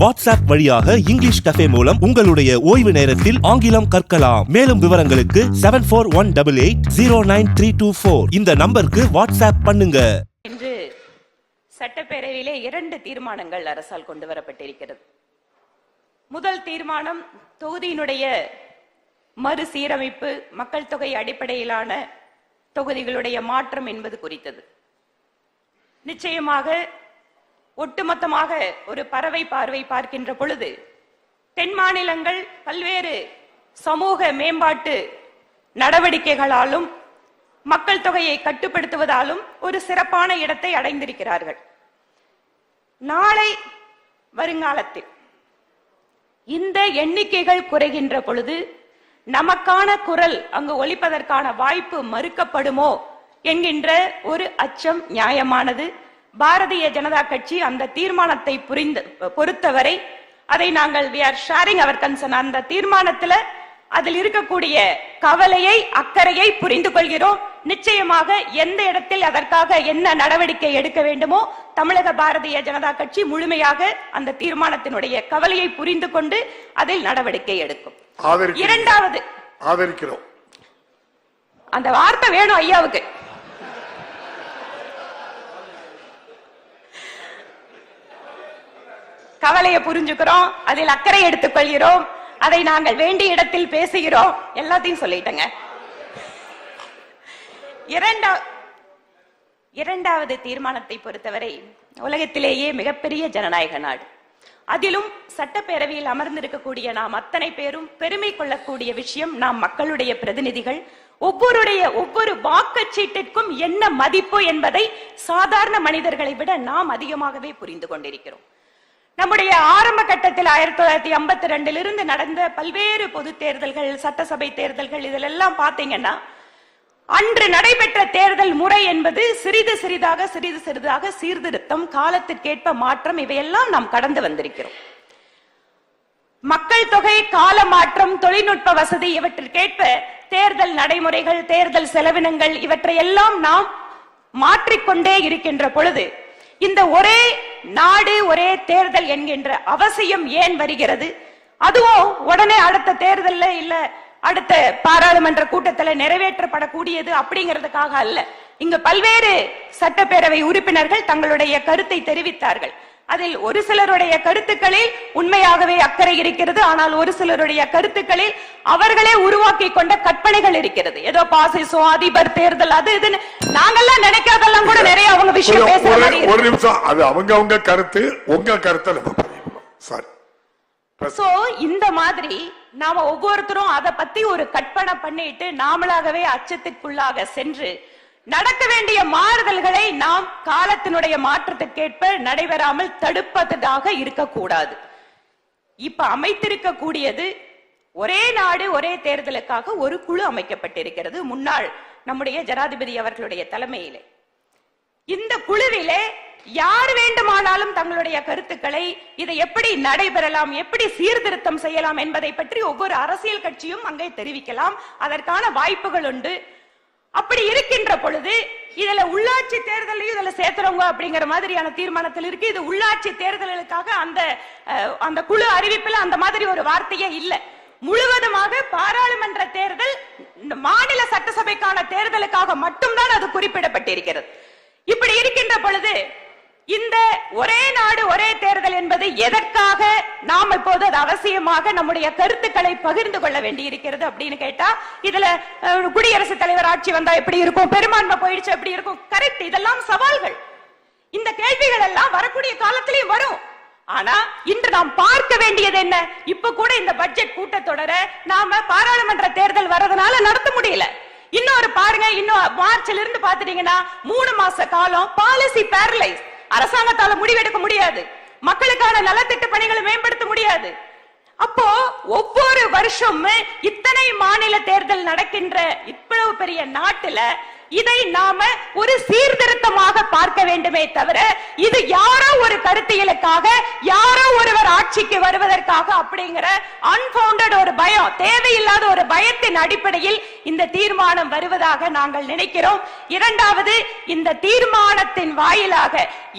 WhatsApp வழியாக English cafe மூலம் உங்களுடைய ஓய்வு நேரத்தில் ஆங்கிலம் கற்கலாம். மேலும் விவரங்களுக்கு seven four one double eight zero nine three two four இந்த நம்பருக்கு வாட்ஸ்அப் பண்ணுங்க. என்று சட்டப்பேரவையிலே இரண்டு தீர்மானங்கள் அரசால் கொண்டு வரப்பட்டிருக்கிறது முதல் தீர்மானம் தொகுதியினுடைய மறுசீரமைப்பு மக்கள் தொகை அடிப்படையிலான தொகுதிகளுடைய மாற்றம் என்பது குறித்தது. நிச்சயமாக ஒட்டுமொத்தமாக ஒரு பறவை பார்வை பார்க்கின்ற பொழுது தென் மாநிலங்கள் பல்வேறு சமூக மேம்பாட்டு நடவடிக்கைகளாலும் மக்கள் தொகையை கட்டுப்படுத்துவதாலும் ஒரு சிறப்பான இடத்தை அடைந்திருக்கிறார்கள். நாளை வருங்காலத்தில் இந்த எண்ணிக்கைகள் குறைகின்ற பொழுது நமக்கான குரல் அங்கு ஒழிப்பதற்கான வாய்ப்பு மறுக்கப்படுமோ என்கின்ற ஒரு அச்சம் நியாயமானது. பாரதிய ஜனதா கட்சி அந்த தீர்மானத்தை புரிந்து பொறுத்தவரை அதை நாங்கள் we are sharing our concern. அந்த தீர்மானத்துல அதில் இருக்கக்கூடிய கவலையை அக்கறையை புரிந்து கொள்கிறோம். நிச்சயமாக எந்த இடத்தில் அதற்காக என்ன நடவடிக்கை எடுக்க வேண்டுமோ தமிழக பாரதிய ஜனதா கட்சி முழுமையாக அந்த தீர்மானத்தினுடைய கவலையை புரிந்து கொண்டு அதில் நடவடிக்கை எடுக்கும். இரண்டாவது ஆதரிக்கிறோம். அந்த வார்த்தை வேணும் ஐயாவுக்கு. கவலையை புரிஞ்சுக்கிறோம் அதில் அக்கறை எடுத்துக் கொள்கிறோம் அதை நாங்கள் வேண்டிய இடத்தில் பேசுகிறோம். எல்லாத்தையும் சொல்லிட்டேங்க. இரண்டா இரண்டாவது தீர்மானத்தை பொறுத்தவரை உலகத்திலேயே மிகப்பெரிய ஜனநாயக நாடு. அதிலும் சட்டப்பேரவையில் அமர்ந்திருக்கக்கூடிய நாம் அத்தனை பேரும் பெருமை கொள்ளக்கூடிய விஷயம் நாம் மக்களுடைய பிரதிநிதிகள். ஒவ்வொருடைய ஒவ்வொரு வாக்குச்சீட்டிற்கும் என்ன மதிப்பு என்பதை சாதாரண மனிதர்களை விட நாம் அதிகமாகவே புரிந்து கொண்டிருக்கிறோம். நம்முடைய ஆரம்ப கட்டத்தில் ஆயிரத்தி தொள்ளாயிரத்தி ஐம்பத்தி ரெண்டில் இருந்து நடந்த பல்வேறு பொது தேர்தல்கள் சட்டசபை தேர்தல்கள் இதிலெல்லாம் பார்த்தீங்கன்னா அன்று நடைபெற்ற தேர்தல் முறை என்பது சிறிது சிறிதாக சிறிது சிறிதாக சீர்திருத்தம் காலத்திற்கேற்ப மாற்றம் இவையெல்லாம் நாம் கடந்து வந்திருக்கிறோம். மக்கள் தொகை கால மாற்றம் தொழில்நுட்ப வசதி இவற்றிற்கேற்ப தேர்தல் நடைமுறைகள் தேர்தல் செலவினங்கள் இவற்றையெல்லாம் நாம் மாற்றிக்கொண்டே இருக்கின்ற பொழுது இந்த ஒரே நாடு ஒரே தேர்தல் என்கின்ற அவசியம் ஏன் வருகிறது? அதுவும் உடனே அடுத்த தேர்தல்ல இல்ல அடுத்த பாராளுமன்ற கூட்டத்துல நிறைவேற்றப்படக்கூடியது அப்படிங்கிறதுக்காக அல்ல. இங்கு பல்வேறு சட்டப்பேரவை உறுப்பினர்கள் தங்களுடைய கருத்தை தெரிவித்தார்கள். அதில் ஒரு சிலருடைய கருத்துக்களில் உண்மையாகவே அக்கறை இருக்கிறது. ஆனால் ஒரு சிலருடைய கருத்துக்களில் அவர்களே உருவாக்கி கொண்ட கற்பனைகள் இருக்கிறது. ஏதோ பாசிசம் அதிபர் தேர்தல் அது இதுன்னு நாங்கெல்லாம் நினைக்காதெல்லாம் கூட நிறைய அவங்க விஷயம் ஒரு-. நிமிஷம். அது அவங்க அவங்க கருத்து உங்க கருத்தை நம்ம சாரி சோ இந்த மாதிரி நாம ஒவ்வொருத்தரும் அத பத்தி ஒரு கற்பனை பண்ணிட்டு நாமளாகவே அச்சத்திற்குள்ளாக சென்று நடக்க வேண்டிய மாறுதல்களை நாம் காலத்தினுடைய மாற்றத்திற்கேற்ப நடைபெறாமல் தடுப்பதாக இருக்கக்கூடாது. இப்ப அமைத்திருக்க கூடியது ஒரே நாடு ஒரே தேர்தலுக்காக ஒரு குழு அமைக்கப்பட்டிருக்கிறது முன்னாள் நம்முடைய ஜனாதிபதி அவர்களுடைய தலைமையிலே. இந்த குழுவிலே யார் வேண்டுமானாலும் தங்களுடைய கருத்துக்களை இதை எப்படி நடைபெறலாம் எப்படி சீர்திருத்தம் செய்யலாம் என்பதை பற்றி ஒவ்வொரு அரசியல் கட்சியும் அங்கே தெரிவிக்கலாம். அதற்கான வாய்ப்புகள் உண்டு. அப்படி இருக்கின்ற பொழுது இதுல உள்ளாட்சி தேர்தலையும் இதுல சேர்த்துறவங்க அப்படிங்கிற மாதிரியான தீர்மானத்தில் இருக்கு. இது உள்ளாட்சி தேர்தல்களுக்காக அந்த அஹ், அந்த குழு அறிவிப்புல அந்த மாதிரி ஒரு வார்த்தையே இல்லை. முழுவதுமாக பாராளுமன்ற தேர்தல் மாநில சட்டசபைக்கான தேர்தலுக்காக மட்டும்தான் அது குறிப்பிடப்பட்டிருக்கிறது. இப்படி இருக்கின்ற பொழுது இந்த ஒரே நாடு ஒரே தேர்தல் என்பது எதற்காக நாம் இப்போது அது அவசியமாக நம்முடைய கருத்துக்களை பகிர்ந்து கொள்ள வேண்டி இருக்கிறது அப்படின்னு கேட்டா இதுல குடியரசுத் தலைவர் ஆட்சி வந்தா எப்படி இருக்கும்? பெரும்பான்மை போயிடுச்சு எப்படி இருக்கும்? கரெக்ட் இதெல்லாம் சவால்கள். இந்த கேள்விகள் எல்லாம் வரக்கூடிய காலத்திலையும் வரும். ஆனா இன்று நாம் பார்க்க வேண்டியது என்ன? இப்ப கூட இந்த பட்ஜெட் கூட்டத்தொடர நாம பாராளுமன்ற தேர்தல் வர்றதுனால நடத்த முடியல. இன்னொரு பாருங்க இன்னும் மார்ச்ல இருந்து பாத்துட்டீங்கன்னா மூணு மாச காலம் பாலிசி பேரலைஸ் அரசாங்கத்தால முடிவெடுக்க முடியாது. மக்களுக்கான நலத்திட்ட பணிகளை மேம்படுத்த முடியாது. அப்போ ஒவ்வொரு வருஷமும் இத்தனை மாநில தேர்தல் நடக்கின்ற இவ்வளவு பெரிய நாட்டுல இதை நாம ஒரு சீர்திருத்தமாக பார்க்க வேண்டுமே தவிர இது யாரோ ஒரு கருத்தியலுக்காக யாரோ ஒருவர் ஆட்சிக்கு வருவதற்காக அப்படிங்கிற அன்பவுண்டட் ஒரு பயம் தேவையில்லாத ஒரு பயத்தின் அடிப்படையில் இந்த தீர்மானம் வருவதாக நாங்கள் நினைக்கிறோம். இரண்டாவது இந்த தீர்மானத்தின் வாயிலாக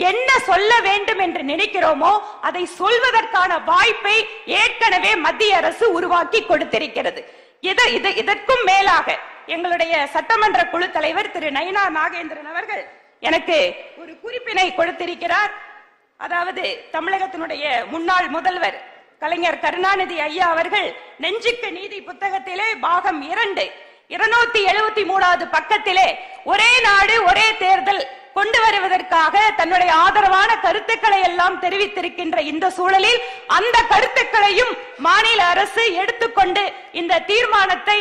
என்ன சொல்ல வேண்டும் என்று நினைக்கிறோமோ அதை சொல்வதற்கான வாய்ப்பை ஏற்கனவே மத்திய அரசு உருவாக்கி கொடுத்திருக்கிறது. இது இது இதற்கும் மேலாக எங்களுடைய சட்டமன்ற குழு தலைவர் திரு நயினா நாகேந்திரன் அவர்கள் எனக்கு ஒரு குறிப்பினை கொடுத்திருக்கிறார். அதாவது தமிழகத்தினுடைய முன்னாள் முதல்வர் கலைஞர் கருணாநிதி ஐயா அவர்கள் நெஞ்சுக்கு நீதி புத்தகத்திலே பாகம் இரண்டு இருநூத்தி எழுபத்தி மூணாவது பக்கத்திலே ஒரே நாடு ஒரே தேர்தல் கொண்டு வருவதற்காக தன்னுடைய ஆதரவான கருத்துக்களை எல்லாம் தெரிவித்திருக்கின்ற இந்த சூழலில் அந்த கருத்துக்களையும் மாநில அரசு எடுத்துக்கொண்டு இந்த தீர்மானத்தை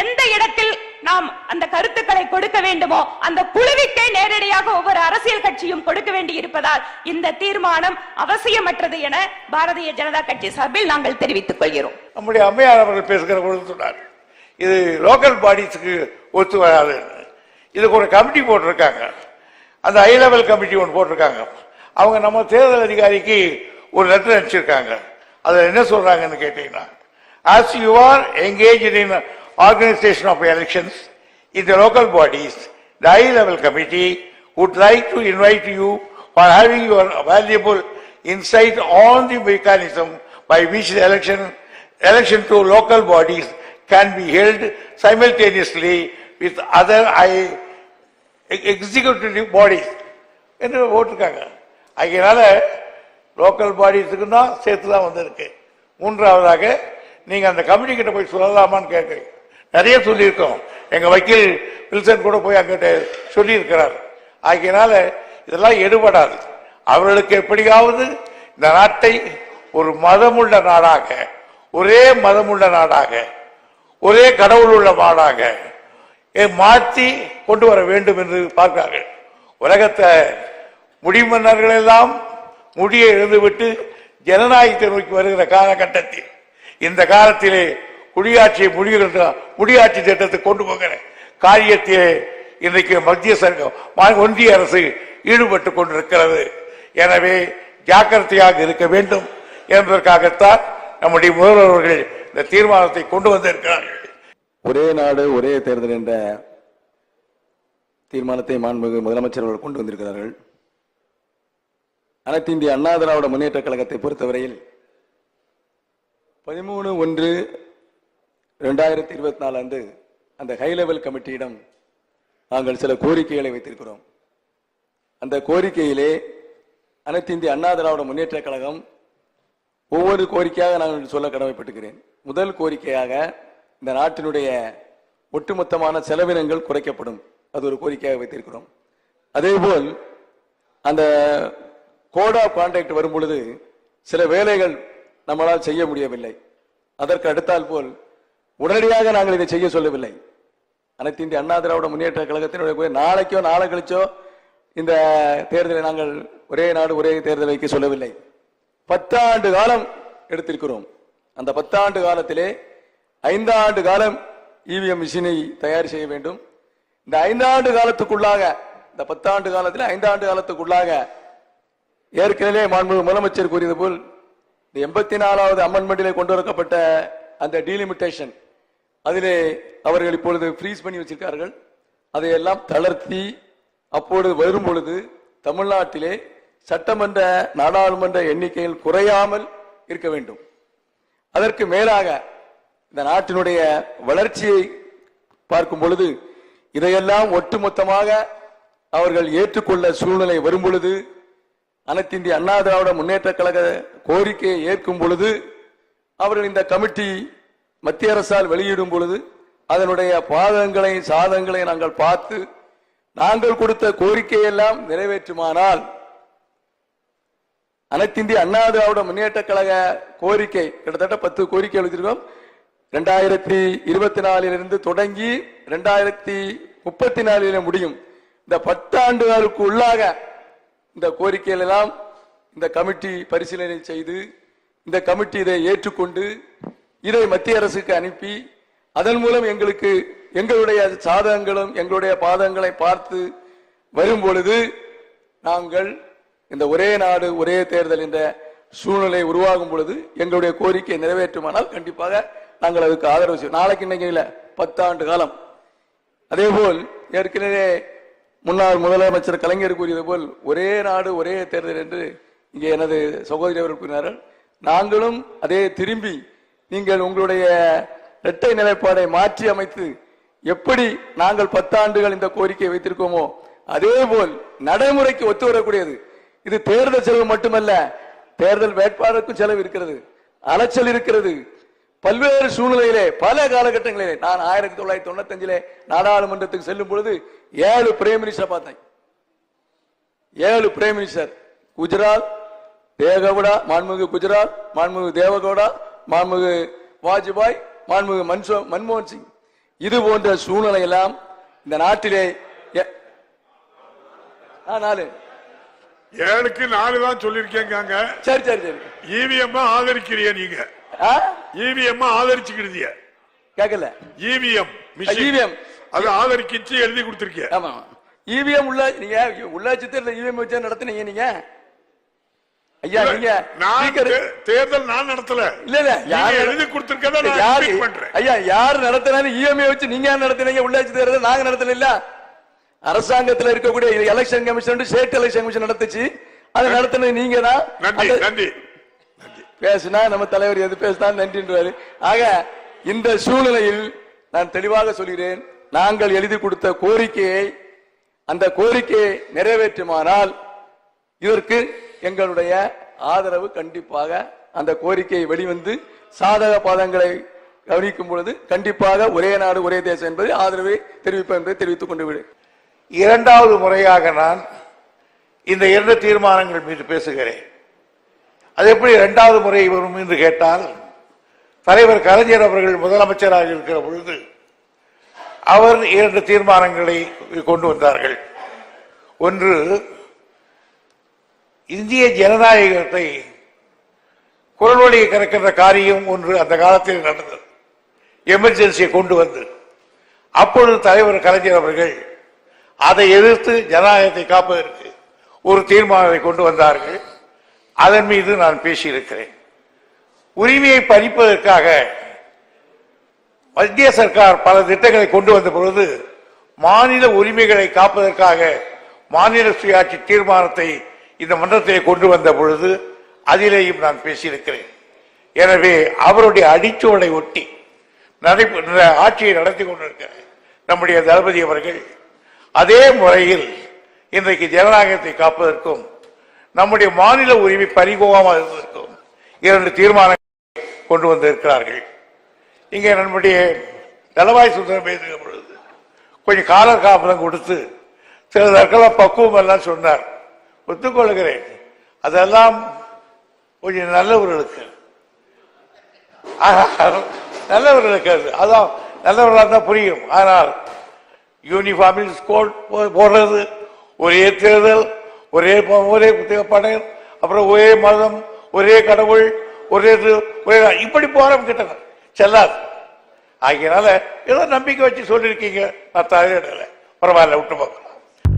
எந்த இடத்தில் நாம் அந்த கருத்துக்களை கொடுக்க வேண்டுமோ அந்த குழுவிற்கே நேரடியாக ஒவ்வொரு அரசியல் கட்சியும் கொடுக்க வேண்டி இருப்பதால் இந்த தீர்மானம் அவசியமற்றது என பாரதிய ஜனதா கட்சி சார்பில் நாங்கள் தெரிவித்துக் கொள்கிறோம். நம்முடைய அம்மையார் அவர்கள் பேசுகிற பொழுது சொன்னார் இது லோக்கல் பாடிஸுக்கு ஒத்து வராது. இதுக்கு ஒரு கமிட்டி போட்டிருக்காங்க. அந்த ஹை லெவல் கமிட்டி ஒன்று போட்டிருக்காங்க. அவங்க நம்ம தேர்தல் அதிகாரிக்கு ஒரு லெட்டர் அனுப்பிச்சிருக்காங்க. அதில் என்ன சொல்றாங்கன்னு கேட்டீங்கன்னா as you are engage in organization of elections in the local bodies, the high level committee would like to invite you for having your valuable insight on the mechanism by which the election, election to local bodies can be held simultaneously with other high executive bodies என்று போட்டிருக்காங்க அதனால local பாடிஸுக்கு தான் சேர்த்து தான் வந்திருக்கு மூன்றாவதாக நீங்க அந்த கமிட்டி கிட்ட போய் சொல்லலாமான்னு கேட்குறீங்க நிறைய சொல்லியிருக்கோம். எங்க வக்கீல் வில்சன் கூட போய் அங்கிட்ட சொல்லியிருக்கிறார். ஆகையினால இதெல்லாம் எடுபடாது. அவர்களுக்கு எப்படியாவது இந்த நாட்டை ஒரு மதமுள்ள நாடாக ஒரே மதமுள்ள நாடாக ஒரே கடவுள் உள்ள நாடாக மாற்றி கொண்டு வர வேண்டும் என்று பார்க்கிறார்கள். உலகத்தை முடிமன்னர்கள் எல்லாம் முடியை இழந்துவிட்டு ஜனநாயகத்தை நோக்கி வருகிற காலகட்டத்தில் இந்த காலத்திலே குடியாட்சியை முடிகின்ற முடியாட்சி திட்டத்தை கொண்டு போகிற காரியத்தை இன்றைக்கு மத்திய சர்க்கம் ஒன்றிய அரசு ஈடுபட்டு கொண்டிருக்கிறது. எனவே ஜாக்கிரதையாக இருக்க வேண்டும் என்பதற்காகத்தான் நம்முடைய முதல்வர்கள் இந்த தீர்மானத்தை கொண்டு வந்திருக்கிறார்கள். ஒரே நாடு ஒரே தேர்தல் என்ற தீர்மானத்தை மாண்புமிகு முதலமைச்சர் அவர்கள் கொண்டு வந்திருக்கிறார்கள். அனைத்து இந்திய அண்ணா திராவிட முன்னேற்ற கழகத்தை பொறுத்தவரையில் பதிமூணு ஒன்று ரெண்டாயிரத்தி இருபத்தி நாலு அன்று அந்த ஹை லெவல் கமிட்டியிடம் நாங்கள் சில கோரிக்கைகளை வைத்திருக்கிறோம். அந்த கோரிக்கையிலே அனைத்து இந்திய அண்ணா திராவிட முன்னேற்ற கழகம் ஒவ்வொரு கோரிக்கையாக நான் சொல்ல கடமைப்பட்டுக்கிறேன் முதல் கோரிக்கையாக இந்த நாட்டினுடைய ஒட்டுமொத்தமான செலவினங்கள் குறைக்கப்படும். அது ஒரு கோரிக்கையாக வைத்திருக்கிறோம். அதேபோல் அந்த கோட் ஆஃப் கான்டாக்ட் வரும் பொழுது சில வேலைகள் நம்மளால் செய்ய முடியவில்லை. அதற்கு அடுத்தால் போல் உடனடியாக நாங்கள் இதை செய்ய சொல்லவில்லை. அனைத்து இந்திய அண்ணா திராவிட முன்னேற்ற கழகத்தினுடைய நாளைக்கோ நாளை கழிச்சோ இந்த தேர்தலை நாங்கள் ஒரே நாடு ஒரே தேர்தல் வைக்க சொல்லவில்லை. பத்தாண்டு காலம் எடுத்திருக்கிறோம். அந்த பத்தாண்டு காலத்திலே ஐந்தாண்டு காலம் இவிஎம் மிஷினை தயார் செய்ய வேண்டும். இந்த ஐந்தாண்டு காலத்துக்குள்ளாக இந்த பத்தாண்டு காலத்தில் ஐந்தாண்டு காலத்துக்குள்ளாக ஏற்கனவே மாண்பு முதலமைச்சர் கூறியது போல் இந்த எண்பத்தி நாலாவது அமெண்ட்மெண்டிலே கொண்டு வரப்பட்ட அந்த டீலிமிட்டேஷன் அதிலே அவர்கள் இப்பொழுது ஃப்ரீஸ் பண்ணி வச்சிருக்கார்கள். அதையெல்லாம் தளர்த்தி அப்பொழுது வரும் பொழுது தமிழ்நாட்டிலே சட்டமன்ற நாடாளுமன்ற எண்ணிக்கையில் குறையாமல் இருக்க வேண்டும். அதற்கு மேலாக இந்த நாட்டினுடைய வளர்ச்சியை பார்க்கும் பொழுது இதையெல்லாம் ஒட்டுமொத்தமாக அவர்கள் ஏற்றுக்கொள்ள சூழ்நிலை வரும் பொழுது அனைத்திந்திய அண்ணா திராவிட முன்னேற்ற கழக கோரிக்கையை ஏற்கும் பொழுது அவர்கள் இந்த கமிட்டி மத்திய அரசால் வெளியிடும் பொழுது அதனுடைய பாதங்களை சாதங்களை நாங்கள் பார்த்து நாங்கள் கொடுத்த கோரிக்கையெல்லாம் நிறைவேற்றுமானால் அனைத்திந்திய அண்ணா திராவிட முன்னேற்ற கழக கோரிக்கை கிட்டத்தட்ட பத்து கோரிக்கை எழுதியிருக்கோம் ரெண்டாயிரத்தி இருபத்தி நாலிலிருந்து தொடங்கி ரெண்டாயிரத்தி முப்பத்தி நாலில முடியும். இந்த பத்தாண்டுகளுக்கு உள்ளாக இந்த கோரிக்கையிலெல்லாம் இந்த கமிட்டி பரிசீலனை செய்து இந்த கமிட்டி இதை ஏற்றுக்கொண்டு இதை மத்திய அரசுக்கு அனுப்பி அதன் மூலம் எங்களுக்கு எங்களுடைய சாதகங்களும் எங்களுடைய பாதங்களை பார்த்து வரும் பொழுது நாங்கள் இந்த ஒரே நாடு ஒரே தேர்தல் என்ற சூழ்நிலை உருவாகும் பொழுது எங்களுடைய கோரிக்கையை நிறைவேற்றுமானால் கண்டிப்பாக நாங்கள் அதுக்கு ஆதரவு செய்வோம். நாளைக்கு இன்னைக்கு இல்லை பத்தாண்டு காலம். அதேபோல் ஏற்கனவே முன்னாள் முதலமைச்சர் கலைஞர் கூறியது போல் ஒரே நாடு ஒரே தேர்தல் என்று இங்கே எனது சகோதரி அவர் கூறினார்கள். நாங்களும் அதே திரும்பி நீங்கள் உங்களுடைய இரட்டை நிலைப்பாடை மாற்றி அமைத்து எப்படி நாங்கள் பத்தாண்டுகள் இந்த கோரிக்கையை வைத்திருக்கோமோ அதே போல் நடைமுறைக்கு ஒத்து வரக்கூடியது இது தேர்தல் செலவு மட்டுமல்ல தேர்தல் வேட்பாளருக்கும் செலவு இருக்கிறது அலைச்சல் இருக்கிறது. பல்வேறு சூழ்நிலையிலே பல காலகட்டங்களிலே நான் ஆயிரத்தி தொள்ளாயிரத்தி தொண்ணூத்தஞ்சிலே நாடாளுமன்றத்துக்கு செல்லும் பொழுது ஏழு பிரைம் மினிஸ்டர் பார்த்தேன். ஏழு பிரைம் மினிஸ்டர் குஜராத் தேகவுடா மாண்புமிகு குஜராத் மாண்புமிகு தேவகவுடா மாண்புமிகு வாஜ்பாய் மாண்புமிகு மன்சோ மன்மோகன் சிங். இது போன்ற சூழ்நிலை எல்லாம் இந்த நாட்டிலே நாலு. ஏழுக்கு நாலு தான் சொல்லிருக்கேங்க சரி சரி சரி. இவிஎம் ஆதரிக்கிறிய நீங்க? இவிஎம் ஆதரிச்சுக்கிடுதிய. கேட்கல. EVM EVM. அது ஆதரிக்கிச்சு எழுதி கொடுத்திருக்கிய. ஆமா இவிஎம் உள்ள நீங்க உள்ளாட்சி தேர்தல் இவிஎம் வச்சு நடத்துனீங்க நீங்க? ஐயா நீங்க நான் தேர்தல் நான் நடத்தல. இல்ல இல்ல யார் எழுதி கொடுத்திருக்கத நான் யாரு பண்றேன். ஐயா யார் நடத்தினாலும் இஎம்ஐ வச்சு நீங்க நடத்துனீங்க? உள்ளாட்சி தேர்தல் நாங்க நடத்தல இல்ல. அரசாங்கத்துல இருக்கக்கூடிய election commission state election commission நடத்துச்சு. அதை நடத்தினது நீங்க தான் நன்றி நன்றி. பேசுனா நம்ம தலைவர் எது பேசினா நன்றின்றாரு. ஆக இந்த சூழ்நிலையில் நான் தெளிவாக சொல்கிறேன். நாங்கள் எழுதி கொடுத்த கோரிக்கையை அந்த கோரிக்கையை நிறைவேற்றுமானால் இதற்கு எங்களுடைய ஆதரவு கண்டிப்பாக அந்த கோரிக்கை வெளிவந்து சாதக பாதங்களை கவனிக்கும் பொழுது கண்டிப்பாக ஒரே நாடு ஒரே தேசம் என்பதை ஆதரவை தெரிவிப்பேன் என்பதை தெரிவித்துக் கொண்டு விடு. இரண்டாவது முறையாக நான் இந்த இரண்டு தீர்மானங்கள் மீது பேசுகிறேன். அது எப்படி இரண்டாவது முறை வரும் என்று கேட்டால் தலைவர் கலைஞர் அவர்கள் முதலமைச்சராக இருக்கிற பொழுது அவர் இரண்டு தீர்மானங்களை கொண்டு வந்தார்கள். ஒன்று இந்திய ஜனநாயகத்தை குரல் வழியை கறக்கின்ற காரியம் ஒன்று அந்த காலத்தில் நடந்தது. எமர்ஜென்சியை கொண்டு வந்து. அப்பொழுது தலைவர் கலைஞர் அவர்கள் அதை எதிர்த்து ஜனநாயகத்தை காப்பதற்கு ஒரு தீர்மானத்தை கொண்டு வந்தார்கள். அதன் மீது நான் பேசியிருக்கிறேன். உரிமையை பறிப்பதற்காக மத்திய சர்க்கார் பல திட்டங்களை கொண்டு வந்த பொழுது மாநில உரிமைகளை காப்பதற்காக மாநில சுயாட்சி தீர்மானத்தை இந்த மன்றத்தை கொண்டு வந்த பொழுது அதிலேயும் நான் பேசியிருக்கிறேன். எனவே அவருடைய அடிச்சோலை ஒட்டி நடைபெற்ற ஆட்சியை நடத்தி கொண்டிருக்கிற நம்முடைய தளபதி அவர்கள் அதே முறையில் இன்றைக்கு ஜனநாயகத்தை காப்பதற்கும் நம்முடைய மாநில உரிமை பறிபோகாமல் இருப்பதற்கும் இரண்டு தீர்மானங்களை கொண்டு வந்திருக்கிறார்கள். இங்கே நம்முடைய தளவாய் சுந்தரம் பேசுகிற பொழுது கொஞ்சம் கால காப்பதம் கொடுத்து சில நாட்களாக பக்குவம் எல்லாம் சொன்னார். ஒத்துக்கொள்கிறேன். அதெல்லாம் கொஞ்சம் நல்லவர்களுக்கு. நல்லவர்களுக்கு அது அதான் நல்லவர்களாக தான் புரியும். ஆனால் யூனிஃபார்மில் ஸ்கோல் போடுறது ஒரே தேர்தல் ஒரே ஒரே படம் அப்புறம் ஒரே மதம் ஒரே கடவுள் ஒரே இது, ஒரே இப்படி போறோம் கிட்ட செல்லாது. ஆகியனால ஏதோ நம்பிக்கை வச்சு சொல்லியிருக்கீங்க. நான் தலையிடலை. பரவாயில்ல விட்டு பார்க்கலாம்